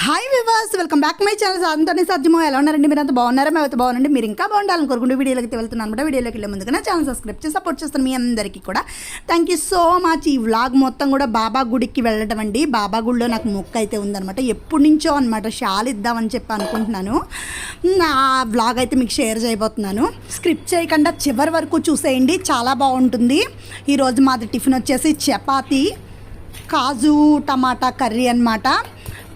Hi వివాస్ welcome back my channel అందరినీ సాధ్యమో ఎలా ఉన్నారండి? మీరు అంత బాగున్నారా? మేము అయితే మీరు ఇంకా బాగుండాలని కోరుకుంటూ వీడియోలోకి అయితే వెళ్తున్నాను అనమాట వీడియోలోకి వెళ్ళే ముందుగా నా ఛానల్ సబ్స్క్రైబ్ చేసి సపోర్ట్ చేస్తాను మీ అందరికీ కూడా. థ్యాంక్ యూ సో మచ్ ఈ వ్లాగ్ మొత్తం కూడా బాబా గుడికి వెళ్ళడం అండి. బాబా గుడిలో నాకు మొక్క అయితే ఉందనమాట ఎప్పటి నుంచో అనమాట షాల్ ఇద్దామని చెప్పి అనుకుంటున్నాను. నా వ్లాగ్ అయితే మీకు షేర్ చేయబోతున్నాను. స్క్రిప్ట్ చేయకుండా చివరి వరకు చూసేయండి. చాలా బాగుంటుంది. ఈరోజు మాది టిఫిన్ వచ్చేసి చపాతీ కాజు టమాటా కర్రీ అన్నమాట.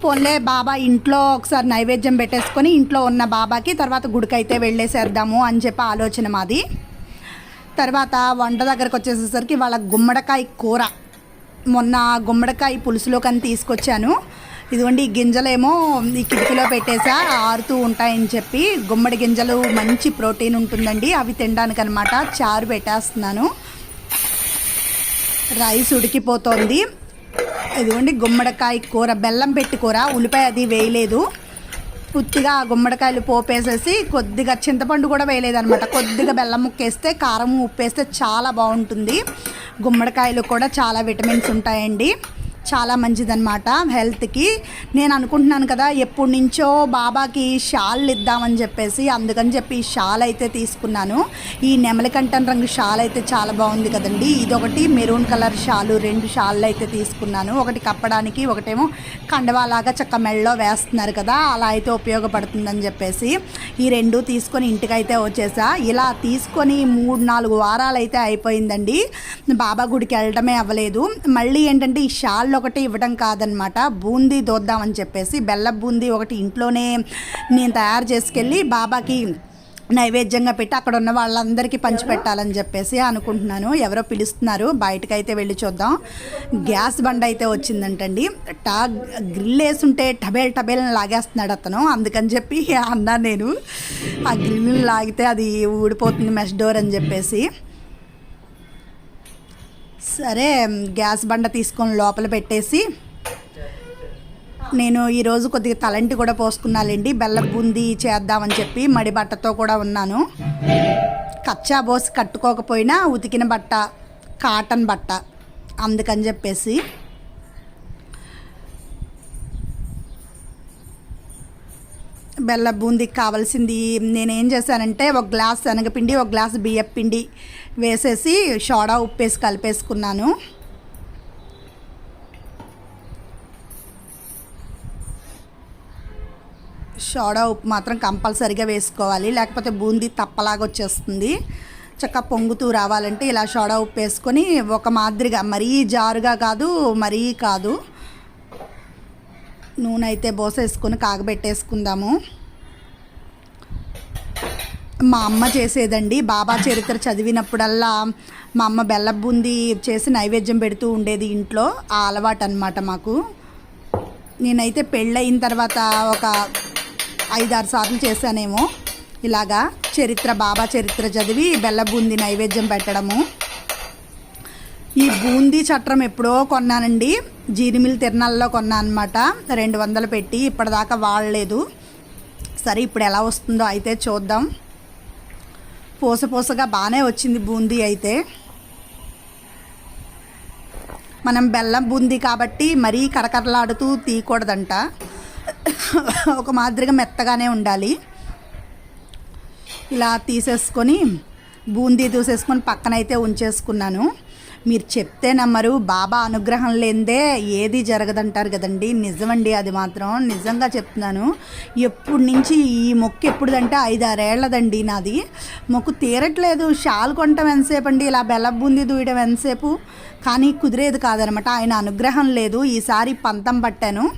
పోన్లే బాబా ఇంట్లో ఒకసారి నైవేద్యం పెట్టేసుకొని ఇంట్లో ఉన్న బాబాకి తర్వాత గుడికైతే వెళ్ళేసేద్దాము అని చెప్పి ఆలోచన మాది. తర్వాత వంట దగ్గరకు వచ్చేసేసరికి వాళ్ళ గుమ్మడికాయ కూర. మొన్న గుమ్మడికాయ పులుసులో కానీ తీసుకొచ్చాను. ఇదిగోండి ఈ గింజలేమో ఈ కిటికీలో పెట్టేసా ఆరుతూ ఉంటాయని చెప్పి గుమ్మడి గింజలు మంచి ప్రోటీన్ ఉంటుందండి అవి తినడానికి అనమాట చారు పెట్టేస్తున్నాను. రైస్ ఉడికిపోతోంది. ఇదిగోండి గుమ్మడికాయ కూర బెల్లం పెట్టి కూర ఉల్లిపాయ అది వేయలేదు. ఉత్తిగా గుమ్మడికాయలు పోపేసేసి కొద్దిగా చింతపండు కూడా వేయలేదనమాట కొద్దిగా బెల్లం ముక్కేస్తే కారం ఉప్పేస్తే చాలా బాగుంటుంది. గుమ్మడికాయలు కూడా చాలా విటమిన్స్ ఉంటాయండి. చాలా మంచిదన్నమాట హెల్త్కి. నేను అనుకుంటున్నాను కదా ఎప్పటి నుంచో బాబాకి షాల్ ఇద్దామని చెప్పేసి అందుకని చెప్పి ఈ షాల్ అయితే తీసుకున్నాను. ఈ నెమలికంఠన్ రంగు షాల్ అయితే చాలా బాగుంది కదండి. ఇదొకటి మెరూన్ కలర్ షాలు రెండు షాళ్ళు అయితే తీసుకున్నాను. ఒకటి కప్పడానికి ఒకటేమో కండవాలాగా చక్క మెళ్ళలో వేస్తున్నారు కదా అలా అయితే ఉపయోగపడుతుందని చెప్పేసి ఈ రెండు తీసుకొని ఇంటికైతే వచ్చేసా. ఇలా తీసుకొని మూడు నాలుగు వారాలు అయితే అయిపోయిందండి. బాబా గుడికి వెళ్ళడమే అవ్వలేదు. మళ్ళీ ఏంటంటే ఈ షాల్ ఒకటి ఇవ్వడం కాదనమాట. బూందీ దోద్దామని చెప్పేసి బెల్ల బూందీ ఒకటి ఇంట్లోనే నేను తయారు చేసుకెళ్ళి బాబాకి నైవేద్యంగా పెట్టి అక్కడ ఉన్న వాళ్ళందరికీ పంచిపెట్టాలని చెప్పేసి అనుకుంటున్నాను. ఎవరో పిలుస్తున్నారు. బయటకు అయితే వెళ్ళి చూద్దాం. గ్యాస్ బండ అయితే వచ్చిందంటండి. టా గ్రిల్ వేసుంటే టబేల్ టబేల్ లాగేస్తున్నాడు అతను. అందుకని చెప్పి అన్నా నేను. ఆ గ్రిల్ లాగితే అది ఊడిపోతుంది మెష్ డోర్ అని చెప్పేసి. సరే గ్యాస్ బండ తీసుకొని లోపల పెట్టేసి నేను ఈరోజు కొద్దిగా తలంటి కూడా పోసుకున్నానండి బెల్లం బూందీ చేద్దామని చెప్పి మడి బట్టతో కూడా ఉన్నాను. కచ్చా బోసి కట్టుకోకపోయినా ఉతికిన బట్ట కాటన్ బట్ట అందుకని చెప్పేసి బెల్ల బూందీకి కావాల్సింది. నేనేం చేశానంటే ఒక గ్లాస్ శనగపిండి ఒక గ్లాస్ బియ్యం పిండి వేసేసి సోడా ఉప్పేసి కలిపేసుకున్నాను. సోడా ఉప్పు మాత్రం కంపల్సరిగా వేసుకోవాలి. లేకపోతే బూందీ తప్పలాగా వచ్చేస్తుంది. చక్క పొంగుతూ రావాలంటే ఇలా సోడా ఉప్పు వేసుకొని ఒక మాదిరిగా మరీ జారుగా కాదు మరీ కాదు నూనె అయితే పోసేసుకొని కాగబెట్టేసుకుందాము. మా అమ్మ చేసేదండి. బాబా చరిత్ర చదివినప్పుడల్లా మా అమ్మ బెల్లం బూంది చేసి నైవేద్యం పెడుతూ ఉండేది ఇంట్లో. ఆ అలవాటు అనమాట మాకు. నేనైతే పెళ్ళయిన తర్వాత ఒక ఐదారు సార్లు చేశానేమో. ఇలాగా చరిత్ర బాబా చరిత్ర చదివి బెల్లబూంది నైవేద్యం పెట్టడము. ఈ బూందీ చట్రం ఎప్పుడో కొన్నానండి. జీడిమిల్ తిరణాల్లో కొన్నాను అనమాట రెండు వందలు పెట్టి ఇప్పటిదాకా వాడలేదు. సరే ఇప్పుడు ఎలా వస్తుందో అయితే చూద్దాం. పూస పూసగా బాగానే వచ్చింది బూందీ అయితే. మనం బెల్లం బూందీ కాబట్టి మరీ కరకరలాడుతూ తీయకూడదంట. ఒక మాదిరిగా మెత్తగానే ఉండాలి. ఇలా తీసేసుకొని బూందీ దూసేసుకొని పక్కనైతే ఉంచేసుకున్నాను. మీరు చెప్తే నమ్మరు బాబా అనుగ్రహం లేదే ఏది జరగదంటారు కదండి. నిజమండి అది మాత్రం నిజంగా చెప్తున్నాను. ఎప్పుడు నుంచి ఈ మొక్కు ఎప్పుడుదంటే ఐదారేళ్ళదండి నాది. మొక్కు తీరట్లేదు. షాల్ కొనటం ఎంతసేపు అండి? ఇలా బెల్లబూంది దూయడం ఎంతసేపు? కానీ కుదిరేది కాదనమాట. ఆయన అనుగ్రహం లేదు. ఈసారి పంతం పట్టాను.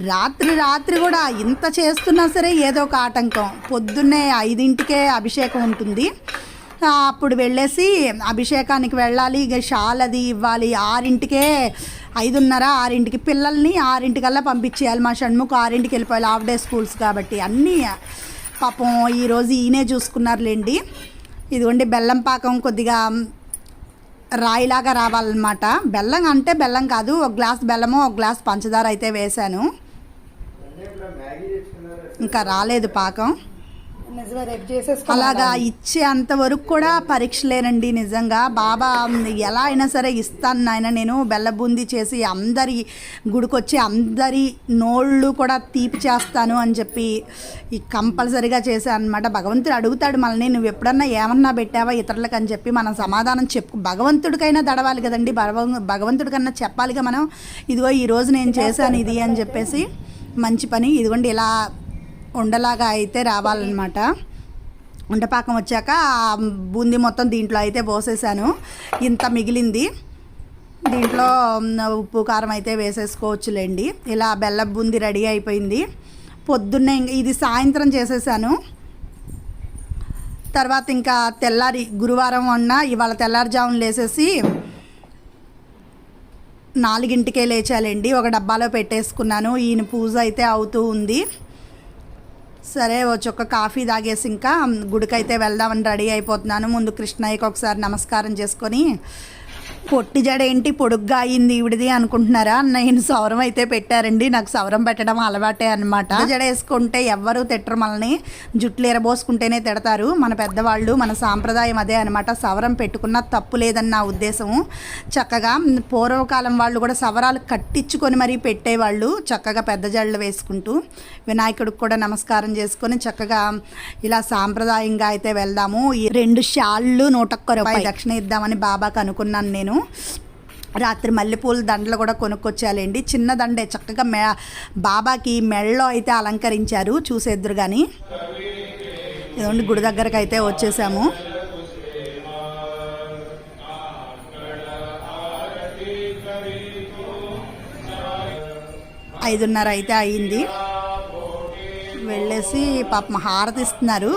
రాత్రి రాత్రి కూడా ఇంత చేస్తున్నా సరే ఏదో ఒక ఆటంకం. పొద్దున్నే ఐదింటికే అభిషేకం ఉంటుంది. అప్పుడు వెళ్ళేసి అభిషేకానికి వెళ్ళాలి. ఇక షాల్ అది ఇవ్వాలి. ఆరింటికే ఐదున్నర ఆరింటికి పిల్లల్ని ఆరింటికల్లా పంపించేయాలి మా షణ్ముఖ. ఆరింటికి వెళ్ళిపోయాలి. హాఫ్ డే స్కూల్స్ కాబట్టి అన్నీ పాపం ఈరోజు ఈయనే చూసుకున్నారులేండి. ఇదిగోండి బెల్లం పాకం కొద్దిగా రాయిలాగా రావాలన్నమాట. బెల్లం అంటే బెల్లం కాదు. ఒక గ్లాస్ బెల్లము ఒక గ్లాస్ పంచదార అయితే వేశాను. ఇంకా రాలేదు పాకం. అలాగా ఇచ్చే అంతవరకు కూడా పరీక్షలేనండి నిజంగా. బాబా ఎలా అయినా సరే ఇస్తాను నాయన. నేను బెల్లబూంది చేసి అందరి గుడికొచ్చి అందరి నోళ్ళు కూడా తీపి చేస్తాను అని చెప్పి కంపల్సరిగా చేశాను అనమాట భగవంతుడు అడుగుతాడు మనల్ని నువ్వు ఎప్పుడన్నా ఏమన్నా పెట్టావా ఇతరులకు? అని చెప్పి మనం సమాధానం చెప్పు భగవంతుడికైనా దడవాలి కదండి. భగవ- భగవంతుడికన్నా చెప్పాలిగా మనం. ఇదిగో ఈరోజు నేను చేశాను ఇది అని చెప్పేసి మంచి పని. ఇదిగోండి ఇలా ఉండలాగా అయితే రావాలన్నమాట. ఉండపాకం వచ్చాక ఆ బూందీ మొత్తం దీంట్లో అయితే పోసేసాను. ఇంత మిగిలింది. దీంట్లో ఉప్పు కారం అయితే వేసేసుకోవచ్చులేండి. ఇలా బెల్ల బూంది రెడీ అయిపోయింది. పొద్దున్నే ఇది సాయంత్రం చేసేసాను. తర్వాత ఇంకా తెల్లారి గురువారం అన్న ఇవాళ తెల్లారుజామున లేసేసి నాలుగింటికే లేచాలండి. ఒక డబ్బాలో పెట్టేసుకున్నాను. ఈయన పూజ అయితే అవుతూ ఉంది. సరే వచ్చి ఒక కాఫీ తాగేసి ఇంకా గుడికైతే వెళ్దామని రెడీ అయిపోతున్నాను. ముందు కృష్ణయ్యకి ఒకసారి నమస్కారం చేసుకొని పొట్టి జడ ఏంటి? పొడుగ్గా అయింది ఈవిడిది అనుకుంటున్నారా? నేను సౌరం అయితే పెట్టారండి. నాకు సౌరం పెట్టడం అలవాటే అనమాట జడ వేసుకుంటే ఎవ్వరూ తిట్టరు మనల్ని. జుట్లు ఎరబోసుకుంటేనే తిడతారు. మన పెద్దవాళ్ళు మన సాంప్రదాయం అదే అనమాట సవరం పెట్టుకున్న తప్పు లేదని నా ఉద్దేశము. చక్కగా పూర్వకాలం వాళ్ళు కూడా సవరాలు కట్టించుకొని మరీ పెట్టేవాళ్ళు. చక్కగా పెద్ద జడలు వేసుకుంటూ వినాయకుడికి కూడా నమస్కారం చేసుకొని చక్కగా ఇలా సాంప్రదాయంగా అయితే వెళ్దాము. ఈ రెండు షాళ్ళు నూట ఒక్క రూపాయి దక్షిణ ఇద్దామని బాబాకి అనుకున్నాను నేను. రాత్రి మల్లెపూల దండలు కూడా కొనుక్కొచ్చాలండి. చిన్న దండే చక్కగా మె బాబాకి మెళ్ళలో అయితే అలంకరించారు చూసేద్దరు కానీ ఇదండి గుడి దగ్గరకు అయితే వచ్చేసాము. ఐదున్నర అయితే అయింది. వెళ్ళేసి పాపం హారతి ఇస్తున్నారు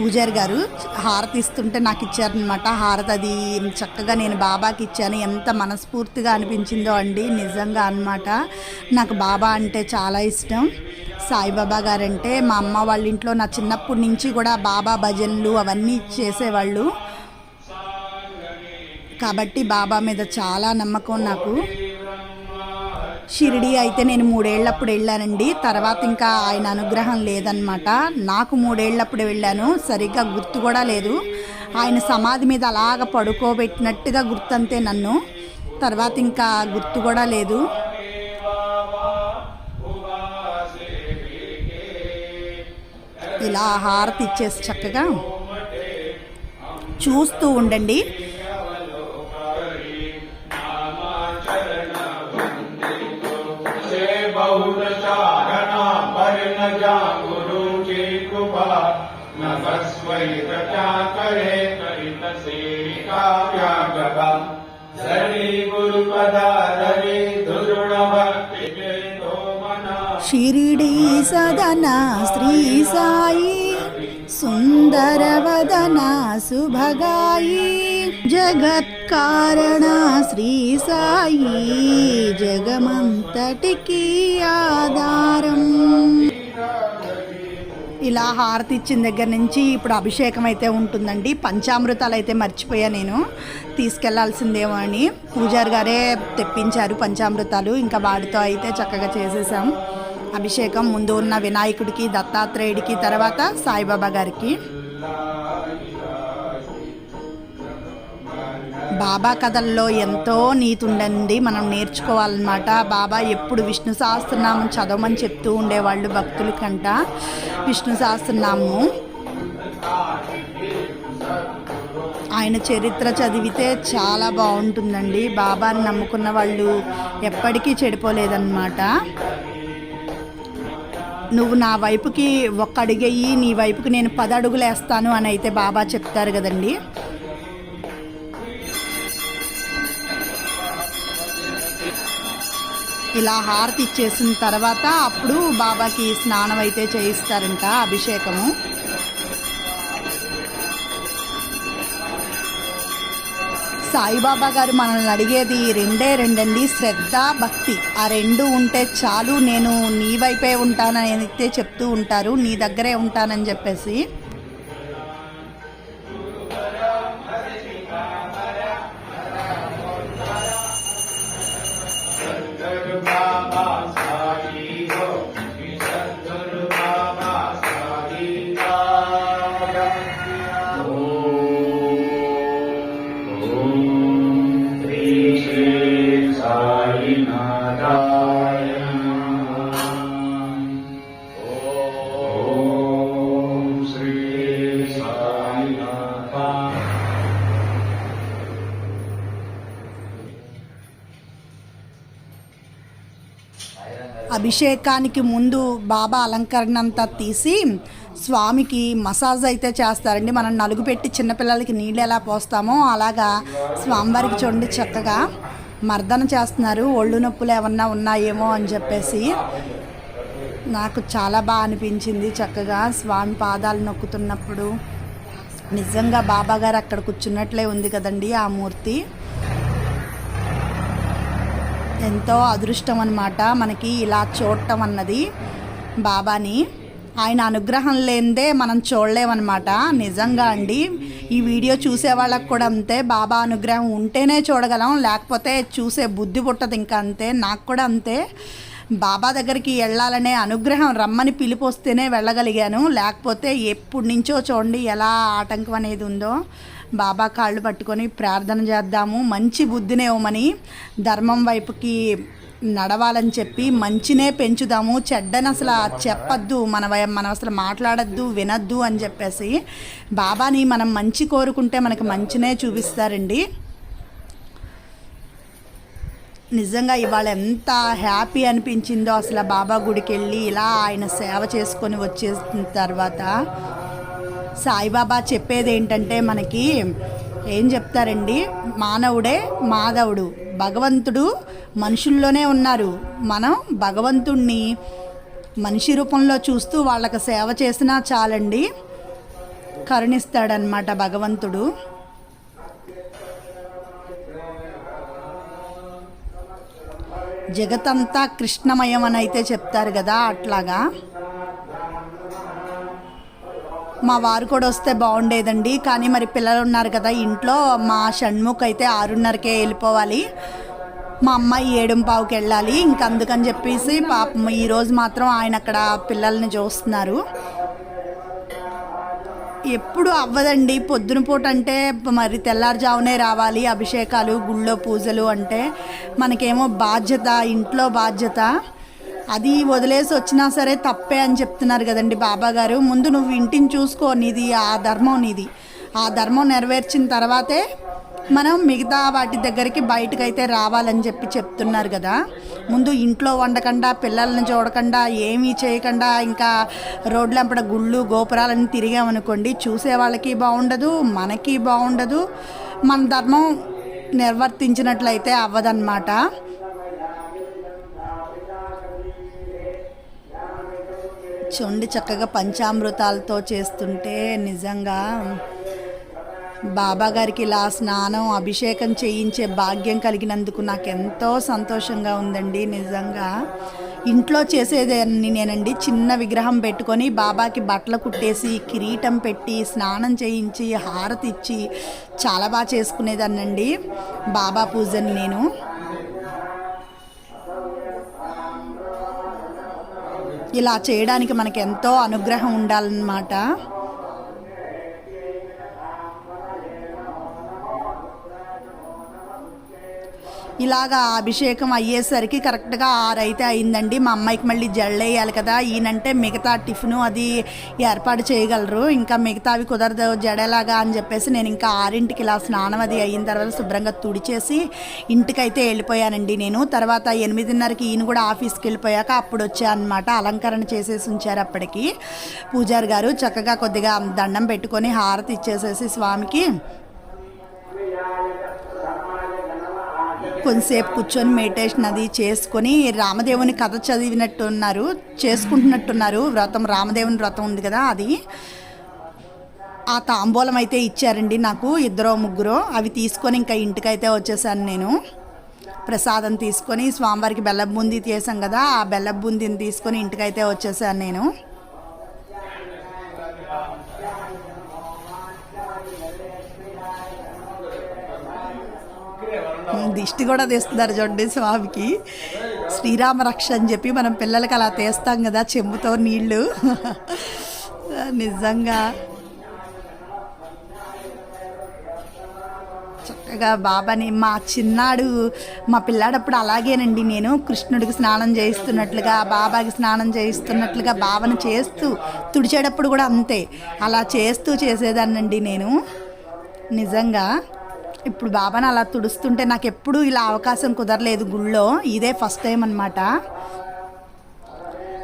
పూజారి గారు హారతి ఇస్తుంటే నాకు ఇచ్చారనమాట హారతి అది చక్కగా నేను బాబాకి ఇచ్చాను. ఎంత మనస్ఫూర్తిగా అనిపించిందో అండి. నిజంగా అన్నమాట. నాకు బాబా అంటే చాలా ఇష్టం. సాయిబాబా గారంటే మా అమ్మ వాళ్ళ ఇంట్లో నా చిన్నప్పటి నుంచి కూడా బాబా భజనలు అవన్నీ చేసేవాళ్ళు. కాబట్టి బాబా మీద చాలా నమ్మకం నాకు. షిరిడి అయితే నేను మూడేళ్ళప్పుడు వెళ్ళానండి. తర్వాత ఇంకా ఆయన అనుగ్రహం లేదనమాట నాకు మూడేళ్ళప్పుడు వెళ్ళాను. సరిగ్గా గుర్తు కూడా లేదు. ఆయన సమాధి మీద అలాగ పడుకోబెట్టినట్టుగా గుర్తంతే నన్ను. తర్వాత ఇంకా గుర్తు కూడా లేదు. ఇలా హారతి ఇచ్చేసి చక్కగా చూస్తూ ఉండండి. करितचाकरे करितसेविकाव्यागतम् धरि गुरुपदाधरि धुरुणभक्तिवेदो मना शिरिडी सदना श्री साई सुन्दरवदना सुभगायी जगत्कारणा श्री साई जगमन्तटिकी आधारम् ఇలా హారతి ఇచ్చిన దగ్గర నుంచి ఇప్పుడు అభిషేకం అయితే ఉంటుందండి. పంచామృతాలు అయితే మర్చిపోయా నేను. తీసుకెళ్ళాల్సిందేమో అని. పూజారి గారే తెప్పించారు పంచామృతాలు. ఇంకా వాటితో అయితే చక్కగా చేసేసాం. అభిషేకం ముందు ఉన్న వినాయకుడికి దత్తాత్రేయుడికి తర్వాత సాయిబాబా గారికి. బాబా కథల్లో ఎంతో నీతి ఉండండి మనం నేర్చుకోవాలన్నమాట. బాబా ఎప్పుడు విష్ణు సహస్రనామం చదవమని చెప్తూ ఉండేవాళ్ళు భక్తుల కంట. విష్ణు సహస్రనామము. ఆయన చరిత్ర చదివితే చాలా బాగుంటుందండి. బాబాని నమ్ముకున్న వాళ్ళు ఎప్పటికీ చెడిపోలేదన్నమాట. నువ్వు నా వైపుకి ఒక్క అడుగెయ్యి నీ వైపుకి నేను పది అడుగులు వేస్తాను అని అయితే బాబా చెప్తారు కదండి. ఇలా హారతి ఇచ్చేసిన తర్వాత అప్పుడు బాబాకి స్నానం అయితే చేయిస్తారంట అభిషేకము. సాయిబాబా గారు మనల్ని అడిగేది రెండే రెండండి శ్రద్ధ భక్తి. ఆ రెండు ఉంటే చాలు నేను నీ వైపే ఉంటానని అయితే చెప్తూ ఉంటారు నీ దగ్గరే ఉంటానని చెప్పేసి. అభిషేకానికి ముందు బాబా అలంకరణ అంతా తీసి స్వామికి మసాజ్ అయితే చేస్తారండి. మనం నలుగు పెట్టి చిన్నపిల్లలకి నీళ్ళు ఎలా పోస్తామో అలాగా స్వామివారికి చూడండి చక్కగా మర్దన చేస్తున్నారు. ఒళ్ళు నొప్పులు ఏమన్నా ఉన్నాయేమో అని చెప్పేసి నాకు చాలా బాగా అనిపించింది చక్కగా స్వామి పాదాలు నొక్కుతున్నప్పుడు. నిజంగా బాబా గారు అక్కడ కూర్చున్నట్లే ఉంది కదండి ఆ మూర్తి. ఎంతో అదృష్టం అనమాట మనకి ఇలా చూడటం అన్నది బాబాని. ఆయన అనుగ్రహం లేనిదే మనం చూడలేమన్నమాట. నిజంగా అండి. ఈ వీడియో చూసే వాళ్ళకి కూడా అంతే. బాబా అనుగ్రహం ఉంటేనే చూడగలం. లేకపోతే చూసే బుద్ధి పుట్టదు ఇంకా అంతే. నాకు కూడా అంతే. బాబా దగ్గరికి వెళ్ళాలనే అనుగ్రహం రమ్మని పిలుపు వస్తేనే వెళ్ళగలిగాను. లేకపోతే ఎప్పటి నుంచో చూడండి ఎలా ఆటంకం అనేది ఉందో. బాబా కాళ్ళు పట్టుకొని ప్రార్థన చేద్దాము. మంచి బుద్ధినే ఇవ్వమని ధర్మం వైపుకి నడవాలని చెప్పి మంచినే పెంచుదాము. చెడ్డని అసలు చెప్పద్దు మన వై- మనం అసలు మాట్లాడద్దు వినద్దు అని చెప్పేసి బాబాని మనం మంచి కోరుకుంటే మనకి మంచినే చూపిస్తారండి. నిజంగా ఇవాళ ఎంత హ్యాపీ అనిపించిందో అసలు బాబా గుడికి వెళ్ళి ఇలా ఆయన సేవ చేసుకొని వచ్చేసిన తర్వాత సాయిబాబా చెప్పేది ఏంటంటే మనకి ఏం చెప్తారండి? మానవుడే మాధవుడు. భగవంతుడు మనుషుల్లోనే ఉన్నారు. మనం భగవంతుణ్ణి మనిషి రూపంలో చూస్తూ వాళ్ళకి సేవ చేసినా చాలండి. కరుణిస్తాడనమాట భగవంతుడు. జగతంతా కృష్ణమయం అని అయితే చెప్తారు కదా అట్లాగా. మా వారు కూడా వస్తే బాగుండేదండి. కానీ మరి పిల్లలు ఉన్నారు కదా ఇంట్లో మా షణ్ముఖ్ అయితే ఆరున్నరకే వెళ్ళిపోవాలి. మా అమ్మాయి ఏడుంపావుకి వెళ్ళాలి. ఇంక అందుకని చెప్పేసి పాపం ఈరోజు మాత్రం ఆయన అక్కడ పిల్లల్ని చూస్తున్నారు. ఎప్పుడు అవ్వదండి. పొద్దున పూట అంటే మరి తెల్లారుజామునే రావాలి. అభిషేకాలు గుళ్ళో పూజలు అంటే మనకేమో బాధ్యత ఇంట్లో బాధ్యత. అది వదిలేసి వచ్చినా సరే తప్పే అని చెప్తున్నారు కదండి బాబా గారు. ముందు నువ్వు ఇంటిని చూసుకో నీది ఆ ధర్మం నీది. ఆ ధర్మం నెరవేర్చిన తర్వాతే మనం మిగతా వాటి దగ్గరికి బయటకైతే రావాలని చెప్పి చెప్తున్నారు కదా. ముందు ఇంట్లో వండకుండా పిల్లల్ని చూడకుండా ఏమీ చేయకుండా ఇంకా రోడ్లంపడ గుళ్ళు గోపురాలను తిరిగామనుకోండి చూసే వాళ్ళకి బాగుండదు మనకి బాగుండదు. మన ధర్మం నిర్వర్తించినట్లయితే అవ్వదన్నమాట. చూడండి చక్కగా పంచామృతాలతో చేస్తుంటే నిజంగా బాబా గారికి ఇలా స్నానం అభిషేకం చేయించే భాగ్యం కలిగినందుకు నాకు ఎంతో సంతోషంగా ఉందండి. నిజంగా ఇంట్లో చేసేదాన్ని నేనండి. చిన్న విగ్రహం పెట్టుకొని బాబాకి బట్టలు కుట్టేసి కిరీటం పెట్టి స్నానం చేయించి హారతి ఇచ్చి చాలా బాగా చేసుకునేదాన్నండి. బాబా పూజని నేను. ఇలా చేయడానికి మనకు ఎంతో అనుగ్రహం ఉండాలన్నమాట. ఇలాగా అభిషేకం అయ్యేసరికి కరెక్ట్గా ఆరైతే అయిందండి. మా అమ్మాయికి మళ్ళీ జడలేయాలి కదా. ఈయనంటే మిగతా టిఫిన్ అది ఏర్పాటు చేయగలరు. ఇంకా మిగతావి కుదరదు జడేలాగా అని చెప్పేసి నేను ఇంకా ఆరింటికి ఇలా స్నానం అది అయిన తర్వాత శుభ్రంగా తుడిచేసి ఇంటికైతే వెళ్ళిపోయానండి నేను. తర్వాత ఎనిమిదిన్నరకి ఈయన కూడా ఆఫీస్కి వెళ్ళిపోయాక అప్పుడు వచ్చా అనమాట అలంకరణ చేసేసి ఉంచారు అప్పటికి పూజారి గారు. చక్కగా కొద్దిగా దండం పెట్టుకొని హారతి ఇచ్చేసేసి స్వామికి కొంతసేపు కూర్చొని మెడిటేషన్ అది చేసుకొని రామదేవుని కథ చదివినట్టున్నారు చేసుకుంటున్నట్టున్నారు. వ్రతం రామదేవుని వ్రతం ఉంది కదా అది. ఆ తాంబూలం అయితే ఇచ్చారండి నాకు ఇద్దరో ముగ్గురు. అవి తీసుకొని ఇంకా ఇంటికైతే వచ్చేసాను నేను. ప్రసాదం తీసుకొని స్వామివారికి బెల్లం బూందీ చేసాం కదా ఆ బెల్లం బూందీని తీసుకొని ఇంటికైతే వచ్చేసాను నేను. దిష్టి కూడా తీస్తున్నారు చూడండి స్వామికి. శ్రీరామ రక్ష అని చెప్పి మనం పిల్లలకి అలా తీస్తాం కదా చెంబుతో నీళ్ళు. నిజంగా. చక్కగా బాబాని మా చిన్నాడు మా పిల్లాడప్పుడు అలాగేనండి నేను కృష్ణుడికి స్నానం చేయిస్తున్నట్లుగా బాబాకి స్నానం చేయిస్తున్నట్లుగా భావన చేస్తూ తుడిచేటప్పుడు కూడా అంతే. అలా చేస్తూ చేసేదాన్నండి నేను. నిజంగా. ఇప్పుడు బాబాని అలా తుడుస్తుంటే నాకు ఎప్పుడూ ఇలా అవకాశం కుదరలేదు గుళ్ళో. ఇదే ఫస్ట్ టైం అనమాట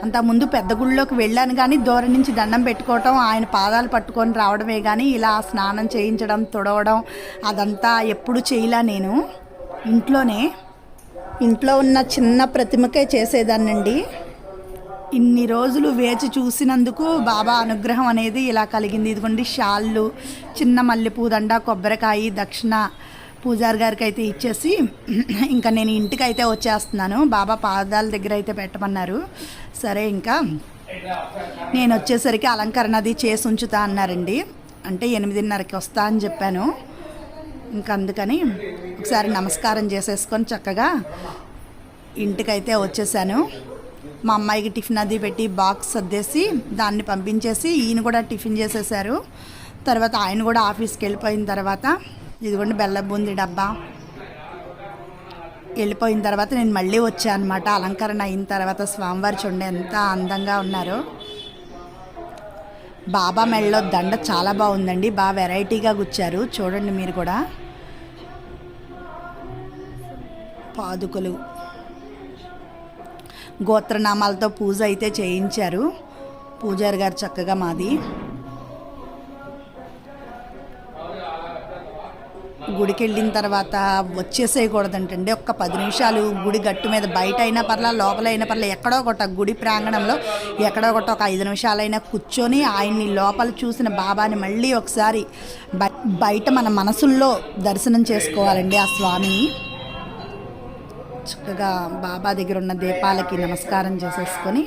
అంతకుముందు పెద్ద గుళ్ళోకి వెళ్ళాను కానీ దూరం నుంచి దండం పెట్టుకోవటం ఆయన పాదాలు పట్టుకొని రావడమే కానీ ఇలా స్నానం చేయించడం తుడవడం అదంతా ఎప్పుడు చేయలా నేను. ఇంట్లోనే ఇంట్లో ఉన్న చిన్న ప్రతిమకే చేసేదాన్నండి. ఇన్ని రోజులు వేచి చూసినందుకు బాబా అనుగ్రహం అనేది ఇలా కలిగింది. ఇదిగోండి షాళ్ళు చిన్న మల్లెపూ దండ కొబ్బరికాయ దక్షిణ పూజారి గారికి అయితే ఇచ్చేసి ఇంకా నేను ఇంటికి అయితే వచ్చేస్తున్నాను. బాబా పాదాల దగ్గర అయితే పెట్టమన్నారు. సరే ఇంకా నేను వచ్చేసరికి అలంకరణ అది చేసి ఉంచుతా అన్నారండి. అంటే ఎనిమిదిన్నరకి వస్తా అని చెప్పాను. ఇంకా అందుకని ఒకసారి నమస్కారం చేసేసుకొని చక్కగా ఇంటికైతే వచ్చేసాను. మా అమ్మాయికి టిఫిన్ అది పెట్టి బాక్స్ సర్దేసి దాన్ని పంపించేసి ఈయన కూడా టిఫిన్ చేసేసారు. తర్వాత ఆయన కూడా ఆఫీస్కి వెళ్ళిపోయిన తర్వాత ఇదిగోండి బెల్లం బూంది డబ్బా. వెళ్ళిపోయిన తర్వాత నేను మళ్ళీ వచ్చాను అనమాట అలంకరణ అయిన తర్వాత స్వామివారి చూడండి ఎంత అందంగా ఉన్నారో. బాబా మెడలో దండ చాలా బాగుందండి. బాగా వెరైటీగా గుచ్చారు. చూడండి మీరు కూడా. పాదుకలు. గోత్రనామాలతో పూజ అయితే చేయించారు. పూజారి గారు చక్కగా మాది. గుడికి వెళ్ళిన తర్వాత వచ్చేసేయకూడదంటండి. ఒక్క పది నిమిషాలు గుడి గట్టు మీద బయట అయినా పర్లా లోపల అయినా పర్లా ఎక్కడో ఒకట గుడి ప్రాంగణంలో ఎక్కడో ఒకటి ఒక ఐదు నిమిషాలైనా కూర్చొని ఆయన్ని లోపల చూసిన బాబాని మళ్ళీ ఒకసారి బయట మన మనసుల్లో దర్శనం చేసుకోవాలండి ఆ స్వామిని. చక్కగా బాబా దగ్గర ఉన్న దీపాలకి నమస్కారం చేసేసుకొని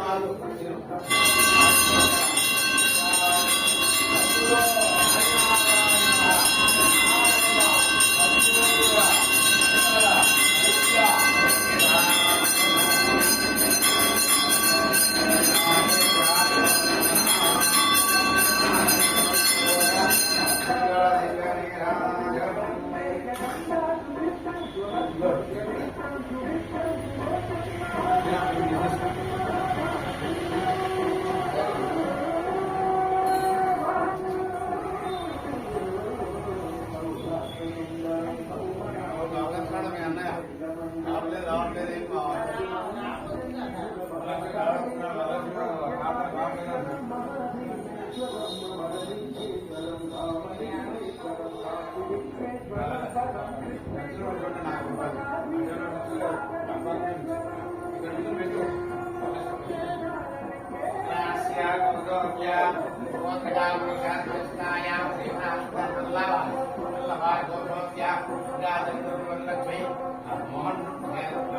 నాలుగు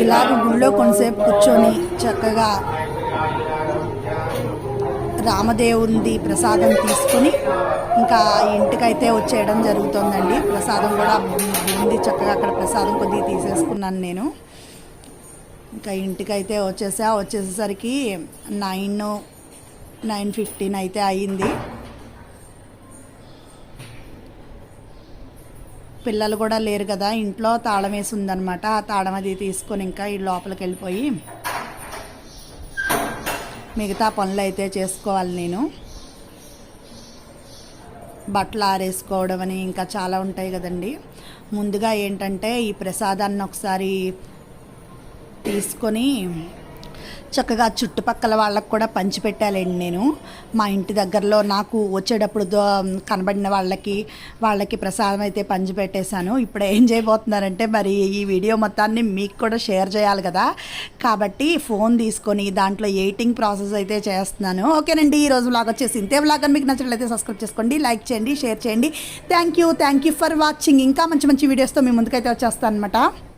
ఇలాగ గుళ్ళో కొంతసేపు కూర్చొని చక్కగా రామదేవుంది ప్రసాదం తీసుకుని ఇంకా ఇంటికైతే వచ్చేయడం జరుగుతుందండి. ప్రసాదం కూడా ఉంది చక్కగా అక్కడ ప్రసాదం కొద్దిగా తీసేసుకున్నాను నేను. ఇంకా ఇంటికైతే వచ్చేసా. వచ్చేసేసరికి నైన్ నైన్ ఫిఫ్టీన్ అయితే అయ్యింది పిల్లలు కూడా లేరు కదా ఇంట్లో తాళం వేసి ఉందనమాట ఆ తాళం అది తీసుకొని ఇంకా ఈ లోపలికి వెళ్ళిపోయి మిగతా పనులు అయితే చేసుకోవాలి నేను. బట్టలు ఆరేసుకోవడం అని ఇంకా చాలా ఉంటాయి కదండి. ముందుగా ఏంటంటే ఈ ప్రసాదాన్ని ఒకసారి తీసుకొని చక్కగా చుట్టుపక్కల వాళ్ళకు కూడా పంచిపెట్టాలండి నేను. మా ఇంటి దగ్గరలో నాకు వచ్చేటప్పుడు కనబడిన వాళ్ళకి వాళ్ళకి ప్రసాదం అయితే పంచిపెట్టేశాను. ఇప్పుడు ఏం చేయబోతున్నారంటే మరి ఈ వీడియో మొత్తాన్ని మీకు కూడా షేర్ చేయాలి కదా. కాబట్టి ఫోన్ తీసుకొని దాంట్లో ఎయిటింగ్ ప్రాసెస్ అయితే చేస్తున్నాను. ఓకేనండి ఈ రోజు వ్లాగ్ వచ్చేసి ఇంతే వ్లాగ్ అని మీకు నచ్చినట్లయితే సబ్స్క్రైబ్ చేసుకోండి లైక్ చేయండి షేర్ చేయండి. Thank you thank you for watching ఇంకా మంచి మంచి వీడియోస్తో మీ ముందుకైతే వచ్చేస్తాను అనమాట